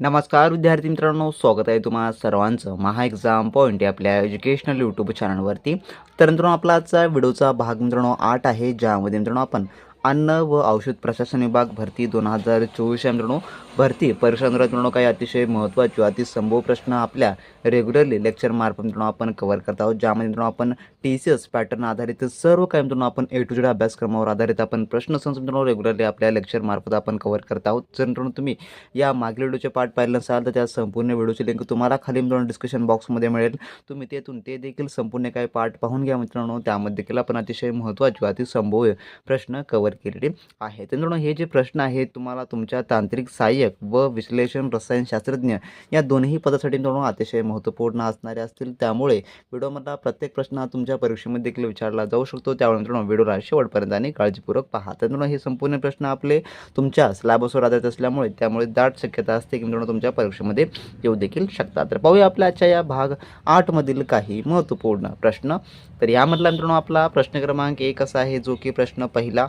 नमस्कार विद्यार्थी मित्रांनो स्वागत आहे तुम्हा सर्वांचं. महा एक्झाम पॉईंट या आपल्या एज्युकेशनल यूट्यूब चॅनलवरती तर मित्रांनो आपला आजचा व्हिडिओचा भाग मित्रांनो आठ आहे ज्यामध्ये मित्रांनो आपण अन्न व औषध प्रशासन विभाग भरती दोन हजार चोवीस या मित्रांनो भरती. परीक्षा मित्रांनो काही अतिशय महत्त्वाचे अतिसंभव प्रश्न आपल्या रेग्युलरली लेक्चरमार्फत मित्रांनो आपण कव्हर करत आहोत. ज्यामध्ये मित्रांनो आपण टी सी एस पॅटर्न आधारित सर्व काही मित्रांनो आपण ए टू जेड अभ्यासक्रमावर आधारित आपण प्रश्न संच मित्रांनो रेग्युलरली आपल्या लेक्चरमार्फत आपण कव्हर करत आहोत. जर मित्रांनो तुम्ही या मागील व्हिडिओचे पार्ट पाहिलं नसाल तर त्या संपूर्ण व्हिडिओची लिंक तुम्हाला खाली मित्रांनो डिस्क्रिप्शन बॉक्समध्ये मिळेल. तुम्ही तेथून ते देखील संपूर्ण काही पार्ट पाहून घ्या मित्रांनो. त्यामध्ये देखील आपण अतिशय महत्त्वाचे अतिसंभव प्रश्न कव्हर केलेली आहे तर मित्रांनो हे जे प्रश्न आहेत तुम्हाला तुमच्या तांत्रिक सहाय्यक व विश्लेषण रसायनशास्त्रज्ञ या दोन्ही पदासाठी मित्रांनो अतिशय महत्त्वपूर्ण असणारे असतील. त्यामुळे व्हिडिओमधला प्रत्येक प्रश्न हा तुमच्या परीक्षेमध्ये देखील विचारला जाऊ शकतो. त्यामुळे मित्रांनो व्हिडिओला शेवटपर्यंत आणि काळजीपूर्वक पहा. तर मित्रांनो हे संपूर्ण प्रश्न आपले तुमच्या स्लॅबसवर आधारित असल्यामुळे त्यामुळे दाट शक्यता असते की मित्रांनो तुमच्या परीक्षेमध्ये येऊ देखील शकतात. तर पाहूया आपल्या आजच्या या भाग आठमधील काही महत्त्वपूर्ण प्रश्न. तर यामधला मित्रांनो आपला प्रश्न क्रमांक एक असा आहे जो की प्रश्न पहिला.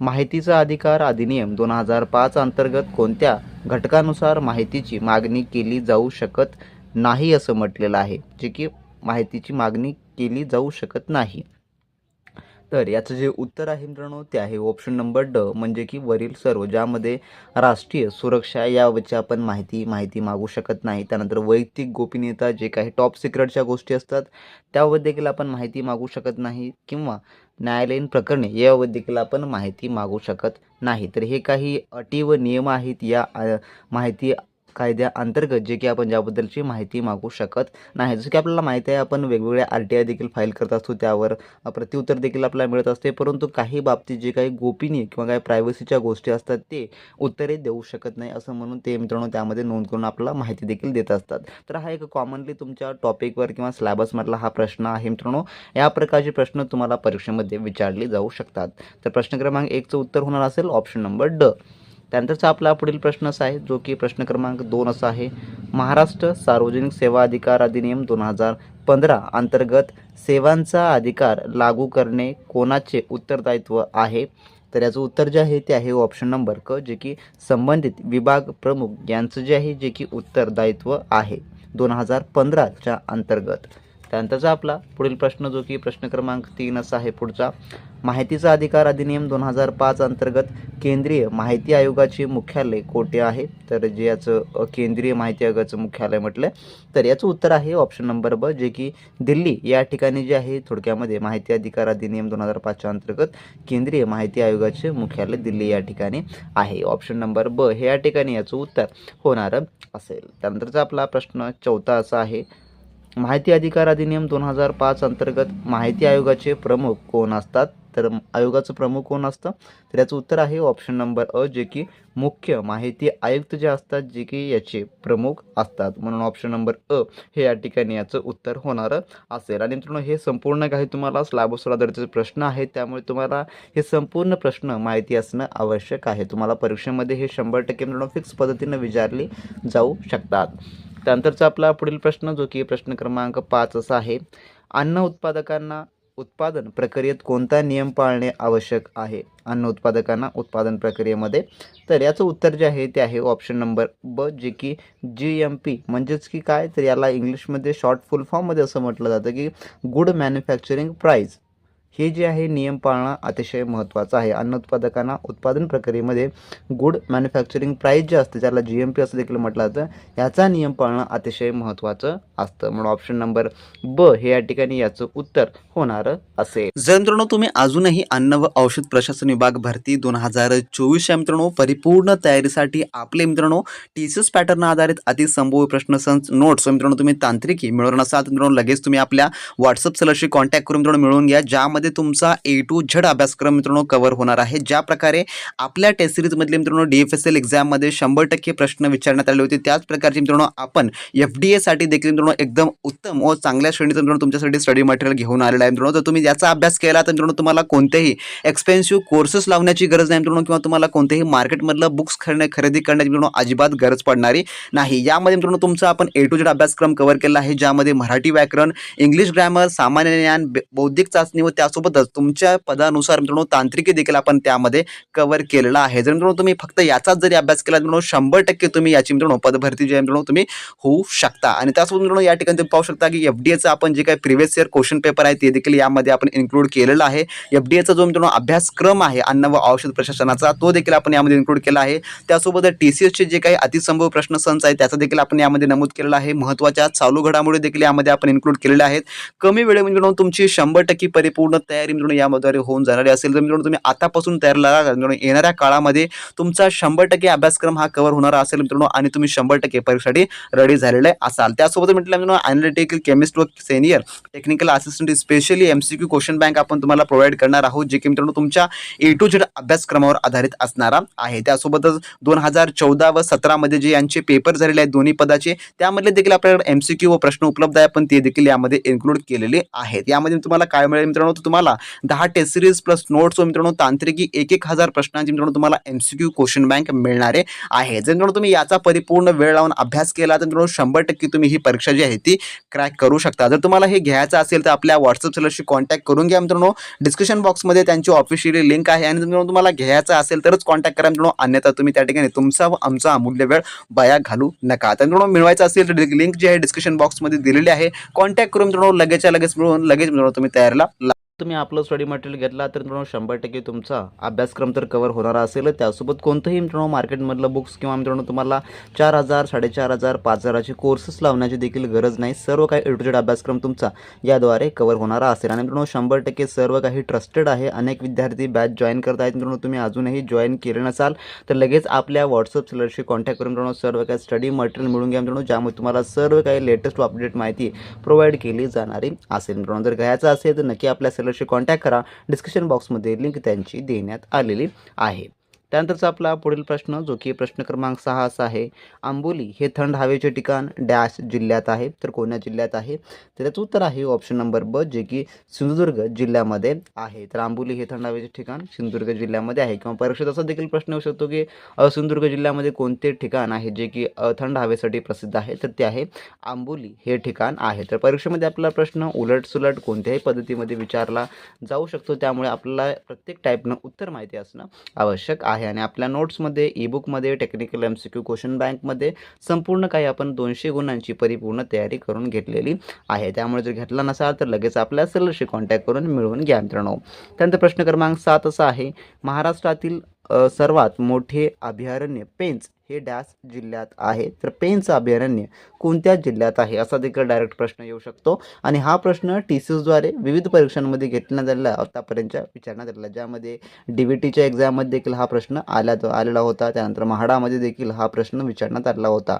माहितीचा अधिकार अधिनियम दोन हजार पाच अंतर्गत कोणत्या घटकानुसार माहितीची मागणी केली जाऊ शकत नाही असं म्हटलेलं आहे जे की माहितीची मागणी केली जाऊ शकत नाही. तर याचं जे उत्तर आहे मित्रांनो ते आहे ऑप्शन नंबर ड म्हणजे की वरील सर्व ज्यामध्ये राष्ट्रीय सुरक्षा याबाबतची आपण माहिती माहिती मागू शकत नाही. त्यानंतर वैयक्तिक गोपनीयता जे काही टॉप सिक्रेटच्या गोष्टी असतात त्यावर देखील आपण माहिती मागू शकत नाही किंवा न्यायालयीन प्रकरणे याबाबत देखील आपण माहिती मागू शकत नाही. तर हे काही अटी व नियम आहेत या माहिती कायद्या अंतर्गत जे की आपण ज्याबद्दलची माहिती मागू शकत नाही. जसं की आपल्याला माहिती आहे आपण वेगवेगळ्या आर टी आय देखील फाईल करत असतो त्यावर प्रत्युत्तर देखील आपल्याला मिळत असते परंतु काही बाबतीत जे काही गोपनीय किंवा काही प्रायव्हसीच्या गोष्टी असतात ते उत्तरे देऊ शकत नाही असं म्हणून ते मित्रांनो त्यामध्ये नोंद करून आपल्याला माहिती देखील देत असतात. तर हा एक कॉमनली तुमच्या टॉपिकवर किंवा स्लॅबसमधला हा प्रश्न आहे मित्रांनो. या प्रकारचे प्रश्न तुम्हाला परीक्षेमध्ये विचारले जाऊ शकतात. तर प्रश्न क्रमांक एकचं उत्तर होणार असेल ऑप्शन नंबर ड त्यानंतरचा आपला पुढील प्रश्न असा आहे जो की प्रश्न क्रमांक दोन असा आहे. महाराष्ट्र सार्वजनिक सेवा अधिकार अधिनियम दोन हजार पंधरा अंतर्गत सेवांचा अधिकार लागू करणे कोणाचे उत्तरदायित्व आहे? तर याचं उत्तर जे आहे ते आहे ऑप्शन नंबर क जे की संबंधित विभाग प्रमुख यांचं जे आहे जे की उत्तरदायित्व आहे. दोन हजार पंधराच्या अंतर्गत. त्यानंतरचा आपला पुढील प्रश्न जो की प्रश्न क्रमांक तीन असा आहे पुढचा. माहितीचा अधिकार अधिनियम दोन हजार पाच अंतर्गत केंद्रीय माहिती आयोगाचे मुख्यालय कोठे आहे? तर जे याचं केंद्रीय माहिती आयोगाचं मुख्यालय म्हटलं तर याचं उत्तर आहे ऑप्शन नंबर ब जे की दिल्ली या ठिकाणी जे आहे थोडक्यामध्ये माहिती अधिकार अधिनियम दोन हजार पाचच्या अंतर्गत केंद्रीय माहिती आयोगाचे मुख्यालय दिल्ली या ठिकाणी आहे. ऑप्शन नंबर ब हे या ठिकाणी याचं उत्तर होणार असेल. त्यानंतरचा आपला प्रश्न चौथा असा आहे माहिती अधिकार अधिनियम दोन हजार पाच अंतर्गत माहिती आयोगाचे प्रमुख कोण असतात? तर आयोगाचं प्रमुख कोण असतं? तर याचं उत्तर आहे ऑप्शन नंबर अ जे की मुख्य माहिती आयुक्त जे असतात जे की याचे प्रमुख असतात. म्हणून ऑप्शन नंबर अ हे या ठिकाणी याचं उत्तर होणार असेल. आणि मित्रांनो हे संपूर्ण काही तुम्हाला स्लॅबसवर आधारित प्रश्न आहेत. त्यामुळे तुम्हाला हे संपूर्ण प्रश्न माहिती असणं आवश्यक आहे. तुम्हाला परीक्षेमध्ये हे शंभर टक्के मित्रांनो फिक्स पद्धतीनं विचारले जाऊ शकतात. त्यानंतरचा आपला पुढील प्रश्न जो की प्रश्न क्रमांक पाच असा आहे अन्न उत्पादकांना उत्पादन प्रक्रियेत कोणता नियम पाळणे आवश्यक आहे? अन्न उत्पादकांना उत्पादन प्रक्रियेमध्ये. तर याचं उत्तर जे आहे ते आहे ऑप्शन नंबर ब जे की जी एम पी म्हणजेच की काय? तर याला इंग्लिशमध्ये शॉर्ट फुल फॉर्ममध्ये असं म्हटलं जातं की गुड मॅन्युफॅक्चरिंग प्राईज हे जे आहे नियम पाळणं अतिशय महत्त्वाचं आहे. अन्न उत्पादकांना उत्पादन प्रक्रियेमध्ये गुड मॅन्युफॅक्चरिंग प्राईज जे असते ज्याला जी एम पी असं देखील म्हटलं जातं याचा नियम पाळणं अतिशय महत्त्वाचं असतं. म्हणून ऑप्शन नंबर ब हे या ठिकाणी याचं उत्तर होणार असेल. जर मित्रांनो तुम्ही अजूनही अन्न व औषध प्रशासन विभाग भरती दोन हजार चोवीस या मित्रांनो परिपूर्ण तयारीसाठी आपले मित्रांनो टी सी एस पॅटर्न आधारित अतिसंभव प्रश्न संच नोट्स मित्रांनो तुम्ही तांत्रिकी मिळवून असाल मित्रांनो लगेच तुम्ही आपल्या व्हॉट्सअप सलरशी कॉन्टॅक्ट करून मित्रांनो मिळवून घ्या ज्यामध्ये तुमचा ए टू झड अभ्यासक्रम मित्रांनो कव्हर होणार आहे. ज्या प्रकारे आपल्या टेस्ट सिरीजमधले मित्रांनो डी एफ एस एल एक्झाममध्ये शंभर टक्के प्रश्न विचारण्यात आले होते. त्याच प्रकारचे मित्रांनो आपण एफ डी एसाठी देखील मित्रांनो एकदम उत्तम व चांगल्या श्रेणीचं मित्रांनो तुमच्यासाठी स्टडी मटेरियल घेऊन आलेलं आहे मित्रांनो. तर तुम्ही याचा अभ्यास केला तर मित्रांनो तुम्हाला कोणतेही एक्सपेन्सिव्ह कोर्सेस लावण्याची गरज नाही मित्रांनो किंवा तुम्हाला कोणतेही मार्केटमधलं बुक्स खरणे खरेदी करण्याची मित्रांनो अजिबात गरज पडणारी नाही. यामध्ये मित्रांनो तुमचा आपण ए टू झेड अभ्यासक्रम कव्हर केला आहे. ज्यामध्ये मराठी व्याकरण इंग्लिश ग्रॅमर सामान्य ज्ञान बौद्धिक चाचणी व त्या त्यासोबतच तुमच्या पदानुसार मित्रांनो तांत्रिकी देखील आपण त्यामध्ये कव्हर केलेलं आहे. जर मित्रांनो तुम्ही फक्त याचाच जरी अभ्यास केला तर मित्रांनो शंभर टक्के तुम्ही याची मित्रांनो पदभरती जी आहे मित्रांनो तुम्ही होऊ शकता. आणि त्यासोबत मित्रांनो या ठिकाणी तुम्ही पाहू शकता की एफ डी एचं आपण जे काही प्रिव्हियस इयर क्वेश्चन पेपर आहे ते देखील यामध्ये आपण इन्क्लूड केलेलं आहे. एफ डी एचा जो मित्रांनो अभ्यासक्रम आहे अन्न व औषध प्रशासनाचा तो देखील आपण यामध्ये इन्क्लूड केला आहे. त्यासोबत टी सी एसचे जे काही अतिसंभव प्रश्न संच आहे त्याचा देखील आपण यामध्ये नमूद केलेला आहे. महत्त्वाच्या चालू घडामोडी देखील यामध्ये आपण इन्क्लूड केलेल्या आहेत. कमी वेळेमध्ये मित्रांनो तुमची शंभर टक्के परिपूर्ण तयारी मित्रांनो यामध्ये होऊन जाणारी असेल. तर मित्रांनो तुम्ही आतापासून तयार लागा मित्रांनो येणाऱ्या काळामध्ये तुमचा शंभर टक्के अभ्यासक्रम हा कव्हर होणारा असेल मित्रांनो आणि तुम्ही शंभर टक्के परीक्षेसाठी रेडी झालेले असाल. त्यासोबत म्हटलं मित्रांनो अॅनालिटिकल केमिस्ट व senior technical assistant specially M C Q question bank आपण तुम्हाला प्रोव्हाइड करणार आहोत जे की मित्रांनो तुमच्या ए टू झेड अभ्यासक्रमावर आधारित असणारा आहे. त्यासोबतच दोन हजार चौदा व सतरामध्ये जे यांचे पेपर झालेले आहेत दोन्ही पदाचे त्यामधले देखील आपल्याकडे एम सी क्यू व प्रश्न उपलब्ध आहे. पण ते देखील यामध्ये इन्क्लूड केलेले आहेत. यामध्ये तुम्हाला काय मिळेल मित्रांनो? तुम्हाला दहा टेस्ट सिरीज प्लस नोट्स व मित्रांनो तांत्रिकी एक एक हजार प्रश्नांची मित्रांनो तुम्हाला M C Q question bank मिळणारे आहे. जर मित्रांनो तुम्ही याचा परिपूर्ण वेळ लावून अभ्यास केला तर मित्रांनो शंभर टक्के तुम्ही ही परीक्षा जी आहे ती क्रॅक करू शकता. जर तुम्हाला हे घ्यायचं असेल तर आपल्या व्हॉट्सअप सेलरशी कॉन्टॅक्ट करून घ्या मित्रांनो. डिस्क्रिप्शन बॉक्समध्ये त्यांची ऑफिशियली लिंक आहे आणि मित्रांनो तुम्हाला घ्यायचं असेल तरच कॉन्टॅक्ट करा मित्रांनो. अन्यथा तुम्ही त्या ठिकाणी तुमचा व आमचा अमूल्य वेळ बाया घालू नका. तर मित्रांनो मिळवायचं असेल तर लिंक जी आहे डिस्क्रिप्शन बॉक्समध्ये दिलेली आहे. कॉन्टॅक्ट करून मित्रांनो लगेचच्या लगेच मिळून लगेच मित्रांनो तुम्ही तयारीला तुम्ही आपलं स्टडी मटेरियल घेतला तर मित्रांनो शंभर टक्के तुमचा अभ्यासक्रम तर कव्हर होणार असेल. त्यासोबत कोणतंही मित्रांनो मार्केटमधलं बुक्स किंवा मित्रांनो तुम्हाला चार हजार साडेचार हजार पाच हजाराचे कोर्सेस लावण्याची देखील गरज नाही. सर्व काही एडुटेड अभ्यासक्रम तुमचा याद्वारे कव्हर होणारा असेल. आणि मित्रांनो शंभर टक्के सर्व काही ट्रस्टेड आहे. अनेक विद्यार्थी बॅच जॉईन करत आहेत मित्रांनो तुम्ही अजूनही जॉईन केले नसाल तर लगेच आपल्या व्हॉट्सअप सेलरशी कॉन्टॅक्ट करून मित्रांनो सर्व काही स्टडी मटेरियल मिळून घ्या मित्रांनो ज्यामुळे तुम्हाला सर्व काही लेटेस्ट अपडेट माहिती प्रोव्हाइड केली जाणारी असेल. मित्रांनो जर घ्यायचं असेल तर नक्की आपल्या सेलरशी कॉन्टॅक्ट करा. डिस्क्रिप्शन बॉक्समध्ये लिंक त्यांची देण्यात आलेली आहे. त्यानंतरचा आपला पुढील प्रश्न जो की प्रश्न क्रमांक सहा असा आहे आंबोली हे थंड हवेचे ठिकाण डॅश जिल्ह्यात आहे तर कोण्या जिल्ह्यात आहे? तर त्याचं उत्तर आहे ऑप्शन नंबर ब जे की सिंधुदुर्ग जिल्ह्यामध्ये आहे. तर आंबोली हे थंड हवेचे ठिकाण सिंधुदुर्ग जिल्ह्यामध्ये आहे. किंवा परीक्षेत असा देखील प्रश्न येऊ शकतो की सिंधुदुर्ग जिल्ह्यामध्ये कोणते ठिकाण आहे जे की थंड हवेसाठी प्रसिद्ध आहे? तर ते आहे आंबोली हे ठिकाण आहे. तर परीक्षेमध्ये आपला प्रश्न उलट सुलट कोणत्याही पद्धतीमध्ये विचारला जाऊ शकतो. त्यामुळे आपल्याला प्रत्येक टाईपनं उत्तर माहिती असणं आवश्यक आहे. आणि आपल्या नोट्समध्ये ईबुकमध्ये technical M C Q question बँकमध्ये संपूर्ण काही आपण दोनशे गुणांची परिपूर्ण तयारी करून घेतलेली आहे. त्यामुळे जर घेतला नसाल तर लगेच आपल्या सेलरशी कॉन्टॅक्ट करून मिळवून घ्या मित्रांनो. त्यानंतर प्रश्न क्रमांक सात असा आहे. महाराष्ट्रातील सर्वात मोठे अभयारण्य पेंच हे डॅश जिल्ह्यात आहे. तर पेंच अभयारण्य कोणत्या जिल्ह्यात आहे? असा देखील डायरेक्ट प्रश्न येऊ शकतो. आणि हा प्रश्न टी सी एसद्वारे विविध परीक्षांमध्ये घेतला झालेला आतापर्यंतच्या विचारण्यात आलेला ज्यामध्ये डी व्ही टीच्या एक्झाममध्ये देखील हा प्रश्न आला आलेला होता. त्यानंतर म्हाडामध्ये देखील हा प्रश्न विचारण्यात आलेला होता.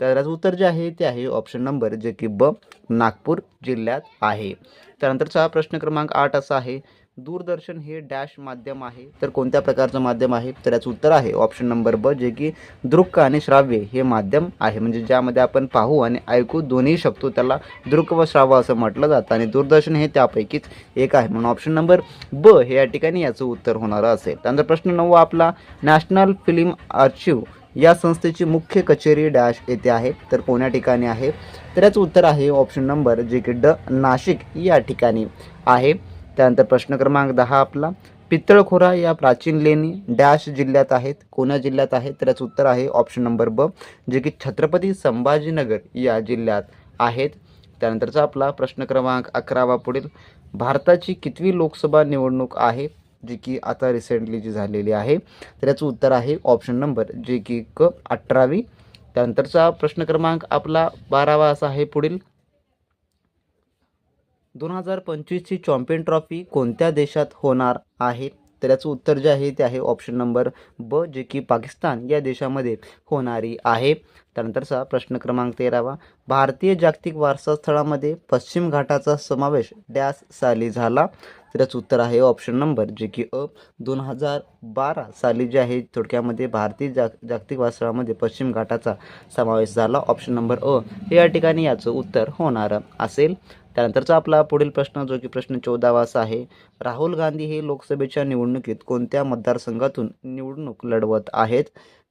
तर उत्तर जे आहे ते आहे ऑप्शन नंबर जे की ब नागपूर जिल्ह्यात आहे. त्यानंतरचा प्रश्न क्रमांक आठ असा आहे. दूरदर्शन हे डॅश माध्यम आहे. तर कोणत्या प्रकारचं माध्यम आहे? तर याचं उत्तर आहे ऑप्शन नंबर ब जे की दृक आणि श्राव्य हे माध्यम आहे. म्हणजे ज्यामध्ये आपण पाहू आणि ऐकू दोन्ही शकतो त्याला दृक व श्राव्य असं म्हटलं जातं आणि दूरदर्शन हे त्यापैकीच एक आहे. म्हणून ऑप्शन नंबर ब हे या ठिकाणी याचं उत्तर होणारं असेल. त्यानंतर प्रश्न नववा आपला नॅशनल फिल्म आर्चिव्ह या संस्थेची मुख्य कचेरी डॅश येथे आहे. तर कोण्या ठिकाणी आहे? तर याचं उत्तर आहे ऑप्शन नंबर जे की ड नाशिक या ठिकाणी आहे. त्यानंतर प्रश्न क्रमांक दहा आपला. पित्तळखोरा या प्राचीन लेणी डॅश जिल्ह्यात आहेत. कोण्या जिल्ह्यात आहेत? तर याचं उत्तर आहे ऑप्शन नंबर ब जे की छत्रपती संभाजीनगर या जिल्ह्यात आहेत. त्यानंतरचा आपला प्रश्न क्रमांक अकरावा पुढील. भारताची कितवी लोकसभा निवडणूक आहे? जी की आता रिसेंटली जी झालेली आहे. तर याचं उत्तर आहे ऑप्शन नंबर जे की क अठरावी. त्यानंतरचा प्रश्न क्रमांक आपला बारावा असा आहे पुढील. दोन हजार पंचवीसची चॉम्पियन ट्रॉफी कोणत्या देशात होणार आहे? तर याचं उत्तर जे आहे ते आहे ऑप्शन नंबर ब जे की पाकिस्तान या देशामध्ये होणारी आहे. त्यानंतरचा प्रश्न क्रमांक तेरावा. भारतीय जागतिक वारसा स्थळामध्ये पश्चिम घाटाचा समावेश डॅश साली झाला. तर याचं उत्तर आहे ऑप्शन नंबर जे की अ दोन हजार बारा साली जे आहे थोडक्यामध्ये भारतीय जाग जागतिक वारसामध्ये पश्चिम घाटाचा समावेश झाला. ऑप्शन नंबर अ हे या ठिकाणी याचं उत्तर होणारं असेल. त्यानंतरचा आपला पुढील प्रश्न जो की प्रश्न चौदावा असा आहे राहुल गांधी हे लोकसभेच्या निवडणुकीत कोणत्या मतदारसंघातून निवडणूक लढवत आहेत?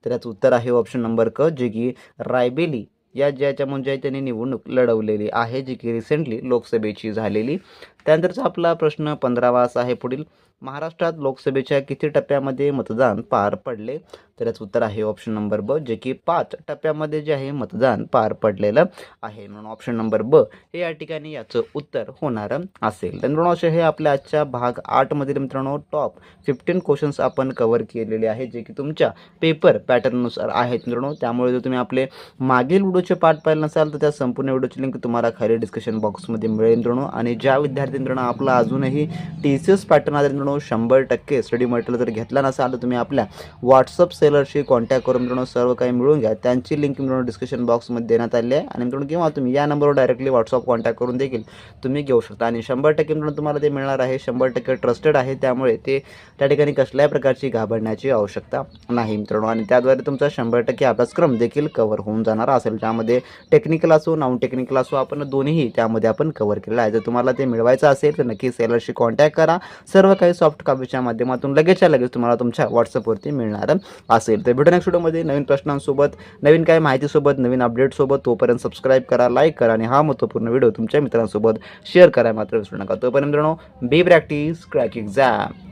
तर याचं उत्तर आहे ऑप्शन नंबर क जे की रायबेली. या ज्याच्या म्हणजे त्यांनी निवडणूक लढवलेली आहे जी की रिसेंटली लोकसभेची झालेली. त्यानंतरचा आपला प्रश्न पंधरावा असा आहे पुढील. महाराष्ट्रात लोकसभेच्या किती टप्प्यामध्ये मतदान पार पडले? तर याचं उत्तर आहे ऑप्शन नंबर ब जे की पाच टप्प्यामध्ये जे आहे मतदान पार पडलेलं आहे. म्हणून ऑप्शन नंबर ब हे या ठिकाणी याचं उत्तर होणार असेल. तर मित्रांनो असे हे आपल्या आजच्या भाग आठमधील मित्रांनो टॉप फिफ्टीन क्वेश्चन्स आपण कव्हर केलेले आहेत जे की तुमच्या पेपर पॅटर्ननुसार आहेत मित्रांनो. त्यामुळे जर तुम्ही आपले मागील व्हिडिओचे पाठ पाहिले नसाल तर त्या संपूर्ण व्हिडिओची लिंक तुम्हाला खाली डिस्कशन बॉक्समध्ये मिळेल मित्रांनो. आणि ज्या विद्यार्थी मित्रांनो आपला अजूनही टी सी एस पॅटर्न आधारित मित्रांनो शंभर टक्के स्टडी मटेरियल जर घेतला नसाल तर तुम्ही आपल्या व्हॉट्सअप सेलरशी कॉन्टॅक्ट करून मित्रांनो सर्व काही मिळून घ्या. त्यांची लिंक मित्रांनो डिस्क्रिप्शन बॉक्समध्ये देण्यात आली आहे. आणि मित्रांनो किंवा तुम्ही या नंबरवर डायरेक्टली व्हॉट्सअप कॉन्टॅक्ट करून देखील तुम्ही घेऊ शकता. आणि शंभर टक्के मित्रांनो तुम्हाला ते मिळणार आहे. शंभर टक्के ट्रस्टेड आहे. त्यामुळे ते त्या ठिकाणी कसल्याही प्रकारची घाबरण्याची आवश्यकता नाही मित्रांनो. आणि त्याद्वारे तुमचा शंभर टक्के अभ्यासक्रम देखील कवर होऊन जाणार असेल. ज्यामध्ये टेक्निकल असो नॉन टेक्निकल असो आपण दोन्हीही त्यामध्ये आपण कवर केलेलं आहे. जर तुम्हाला ते मिळवायचं असेल तर नक्की सेलरशी कॉन्टॅक्ट करा. सर्व काही सॉफ्ट कॉपीच्या माध्यमातून लगेचच्या लगेच तुम्हाला तुमच्या व्हॉट्सअपवरती मिळणार. असेल. तर भेटू नेक्स्ट व्हिडिओमध्ये नवीन प्रश्नांसोबत नवीन काही माहितीसोबत नवीन अपडेटसोबत तोपर्यंत सबस्क्राईब करा लाईक करा आणि हा महत्त्वपूर्ण व्हिडिओ तुमच्या मित्रांसोबत शेअर करा मात्र विसरू नका. तोपर्यंत मित्रांनो बी प्रॅक्टिस क्रॅक एक्झाम